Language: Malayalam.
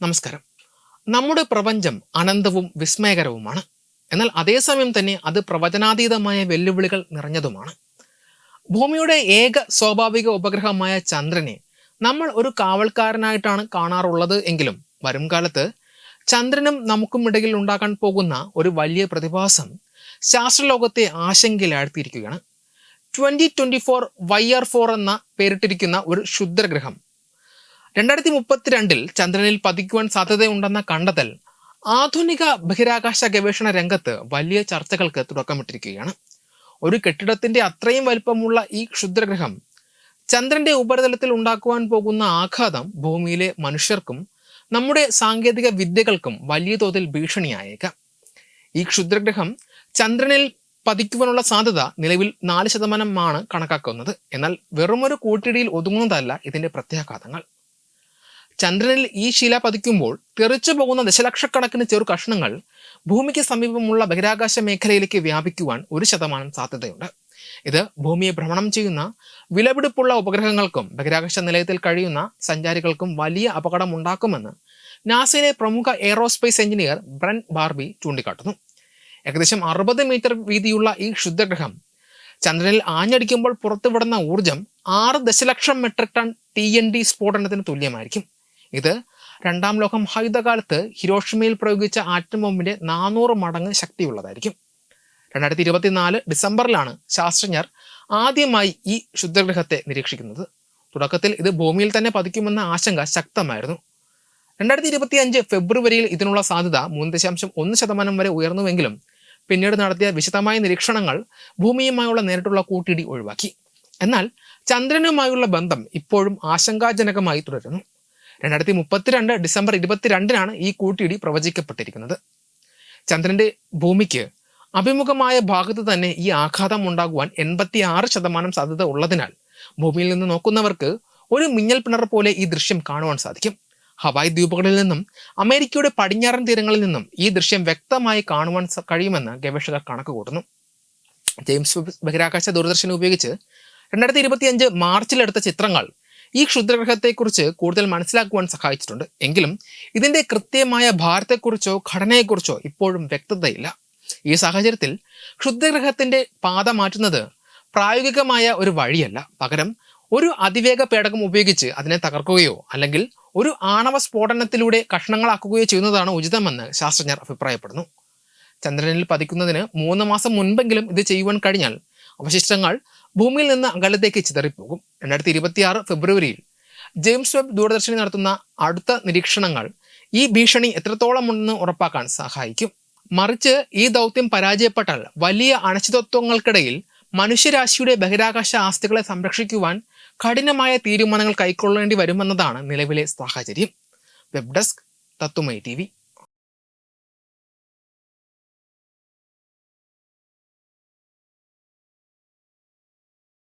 നമസ്കാരം. നമ്മുടെ പ്രപഞ്ചം അനന്തവും വിസ്മയകരവുമാണ്. എന്നാൽ അതേസമയം തന്നെ അത് പ്രവചനാതീതമായ വെല്ലുവിളികൾ നിറഞ്ഞതുമാണ്. ഭൂമിയുടെ ഏക സ്വാഭാവിക ഉപഗ്രഹമായ ചന്ദ്രനെ നമ്മൾ ഒരു കാവൽക്കാരനായിട്ടാണ് കാണാറുള്ളത് എങ്കിലും വരും കാലത്ത് ചന്ദ്രനും നമുക്കുമിടയിൽ ഉണ്ടാകാൻ പോകുന്ന ഒരു വലിയ പ്രതിഭാസം ശാസ്ത്രലോകത്തെ ആശങ്കയിലാഴ്ത്തിയിരിക്കുകയാണ്. Twenty twenty four Y R four എന്ന പേരിട്ടിരിക്കുന്ന ഒരു ക്ഷുദ്രഗ്രഹം രണ്ടായിരത്തി മുപ്പത്തിരണ്ടിൽ ചന്ദ്രനിൽ പതിക്കുവാൻ സാധ്യതയുണ്ടെന്ന കണ്ടെത്തൽ ആധുനിക ബഹിരാകാശ ഗവേഷണ രംഗത്ത് വലിയ ചർച്ചകൾക്ക് തുടക്കമിട്ടിരിക്കുകയാണ്. ഒരു കെട്ടിടത്തിന്റെ അത്രയും വലിപ്പമുള്ള ഈ ക്ഷുദ്രഗ്രഹം ചന്ദ്രന്റെ ഉപരിതലത്തിൽ ഉണ്ടാക്കുവാൻ പോകുന്ന ആഘാതം ഭൂമിയിലെ മനുഷ്യർക്കും നമ്മുടെ സാങ്കേതിക വിദ്യകൾക്കും വലിയ തോതിൽ ഭീഷണിയായേക്കാം. ഈ ക്ഷുദ്രഗ്രഹം ചന്ദ്രനിൽ പതിക്കുവാനുള്ള സാധ്യത നിലവിൽ നാല് ശതമാനമാണ് കണക്കാക്കുന്നത്. എന്നാൽ വെറുമൊരു കൂട്ടിടിയിൽ ഒതുങ്ങുന്നതല്ല ഇതിന്റെ പ്രത്യാഘാതങ്ങൾ. ചന്ദ്രനിൽ ഈ ശില പതിക്കുമ്പോൾ തെറിച്ചു പോകുന്ന ദശലക്ഷക്കണക്കിന് ചെറു കഷ്ണങ്ങൾ ഭൂമിക്ക് സമീപമുള്ള ബഹിരാകാശ മേഖലയിലേക്ക് വ്യാപിക്കുവാൻ ഒരു ശതമാനം സാധ്യതയുണ്ട്. ഇത് ഭൂമിയെ ഭ്രമണം ചെയ്യുന്ന വിലപിടിപ്പുള്ള ഉപഗ്രഹങ്ങൾക്കും ബഹിരാകാശ നിലയത്തിൽ കഴിയുന്ന സഞ്ചാരികൾക്കും വലിയ അപകടം ഉണ്ടാക്കുമെന്ന് നാസയിലെ പ്രമുഖ എയറോസ്പേസ് എഞ്ചിനീയർ ബ്രൻ ബാർബി ചൂണ്ടിക്കാട്ടുന്നു. ഏകദേശം അറുപത് മീറ്റർ വീതിയുള്ള ഈ ക്ഷുദ്രഗ്രഹം ചന്ദ്രനിൽ ആഞ്ഞടിക്കുമ്പോൾ പുറത്തുവിടുന്ന ഊർജം ആറ് ദശലക്ഷം metric ton T N T സ്ഫോടനത്തിന് തുല്യമായിരിക്കും. ഇത് രണ്ടാം ലോകം മഹായുദ്ധകാലത്ത് ഹിരോഷിമയിൽ പ്രയോഗിച്ച ആറ്റം ബോംബിന്റെ നാനൂറ് മടങ്ങ് ശക്തിയുള്ളതായിരിക്കും. രണ്ടായിരത്തി ഇരുപത്തിനാല് ഡിസംബറിലാണ് ശാസ്ത്രജ്ഞർ ആദ്യമായി ഈ ശുദ്ധഗ്രഹത്തെ നിരീക്ഷിക്കുന്നത്. തുടക്കത്തിൽ ഇത് ഭൂമിയിൽ തന്നെ പതിക്കുമെന്ന ആശങ്ക ശക്തമായിരുന്നു. രണ്ടായിരത്തി ഇരുപത്തി അഞ്ച് ഫെബ്രുവരിയിൽ ഇതിനുള്ള സാധ്യത മൂന്ന് ദശാംശം ഒന്ന് ശതമാനം വരെ ഉയർന്നുവെങ്കിലും പിന്നീട് നടത്തിയ വിശദമായ നിരീക്ഷണങ്ങൾ ഭൂമിയുമായുള്ള നേരിട്ടുള്ള കൂട്ടിയിടി ഒഴിവാക്കി. എന്നാൽ ചന്ദ്രനുമായുള്ള ബന്ധം ഇപ്പോഴും ആശങ്കാജനകമായി തുടരുന്നു. രണ്ടായിരത്തി മുപ്പത്തിരണ്ട് ഡിസംബർ ഇരുപത്തിരണ്ടിനാണ് ഈ കൂട്ടിയിടി പ്രവചിക്കപ്പെട്ടിരിക്കുന്നത്. ചന്ദ്രന്റെ ഭൂമിക്ക് അഭിമുഖമായ ഭാഗത്ത് തന്നെ ഈ ആഘാതം ഉണ്ടാകുവാൻ എൺപത്തി ആറ് ശതമാനം സാധ്യത ഉള്ളതിനാൽ ഭൂമിയിൽ നിന്ന് നോക്കുന്നവർക്ക് ഒരു മിന്നൽ പിണർ പോലെ ഈ ദൃശ്യം കാണുവാൻ സാധിക്കും. ഹവായ് ദ്വീപുകളിൽ നിന്നും അമേരിക്കയുടെ പടിഞ്ഞാറൻ തീരങ്ങളിൽ നിന്നും ഈ ദൃശ്യം വ്യക്തമായി കാണുവാൻ കഴിയുമെന്ന് ഗവേഷകർ കണക്ക് കൂട്ടുന്നു. ജെയിംസ് ബഹിരാകാശ ദൂരദർശനം ഉപയോഗിച്ച് രണ്ടായിരത്തി ഇരുപത്തിയഞ്ച് മാർച്ചിലെടുത്ത ചിത്രങ്ങൾ ഈ ക്ഷുദ്രഗ്രഹത്തെക്കുറിച്ച് കൂടുതൽ മനസ്സിലാക്കുവാൻ സഹായിച്ചിട്ടുണ്ട്. എങ്കിലും ഇതിന്റെ കൃത്യമായ ഭാരത്തെക്കുറിച്ചോ ഘടനയെക്കുറിച്ചോ ഇപ്പോഴും വ്യക്തതയില്ല. ഈ സാഹചര്യത്തിൽ ക്ഷുദ്രഗ്രഹത്തിന്റെ പാത മാറ്റുന്നത് പ്രായോഗികമായ ഒരു വഴിയല്ല. പകരം ഒരു അതിവേഗ പേടകം ഉപയോഗിച്ച് അതിനെ തകർക്കുകയോ അല്ലെങ്കിൽ ഒരു ആണവ സ്ഫോടനത്തിലൂടെ കഷ്ണങ്ങളാക്കുകയോ ചെയ്യുന്നതാണ് ഉചിതമെന്ന് ശാസ്ത്രജ്ഞർ അഭിപ്രായപ്പെടുന്നു. ചന്ദ്രനിൽ പതിക്കുന്നതിന് മൂന്ന് മാസം മുൻപെങ്കിലും ഇത് ചെയ്യുവാൻ കഴിഞ്ഞാൽ അവശിഷ്ടങ്ങൾ ഭൂമിയിൽ നിന്ന് അകലത്തേക്ക് ചിതറിപ്പോകും. രണ്ടായിരത്തി ഇരുപത്തിയാറ് ഫെബ്രുവരിയിൽ ജെയിംസ് വെബ് ദൂരദർശിനി നടത്തുന്ന അടുത്ത നിരീക്ഷണങ്ങൾ ഈ ഭീഷണി എത്രത്തോളം ഉണ്ടെന്ന് ഉറപ്പാക്കാൻ സഹായിക്കും. മറിച്ച് ഈ ദൗത്യം പരാജയപ്പെട്ടാൽ വലിയ അനിശ്ചിതത്വങ്ങൾക്കിടയിൽ മനുഷ്യരാശിയുടെ ബഹിരാകാശ ആസ്തികളെ സംരക്ഷിക്കുവാൻ കഠിനമായ തീരുമാനങ്ങൾ കൈക്കൊള്ളേണ്ടി വരുമെന്നതാണ് നിലവിലെ സാഹചര്യം. വെബ് ഡെസ്ക് തത്തുമൈ ടി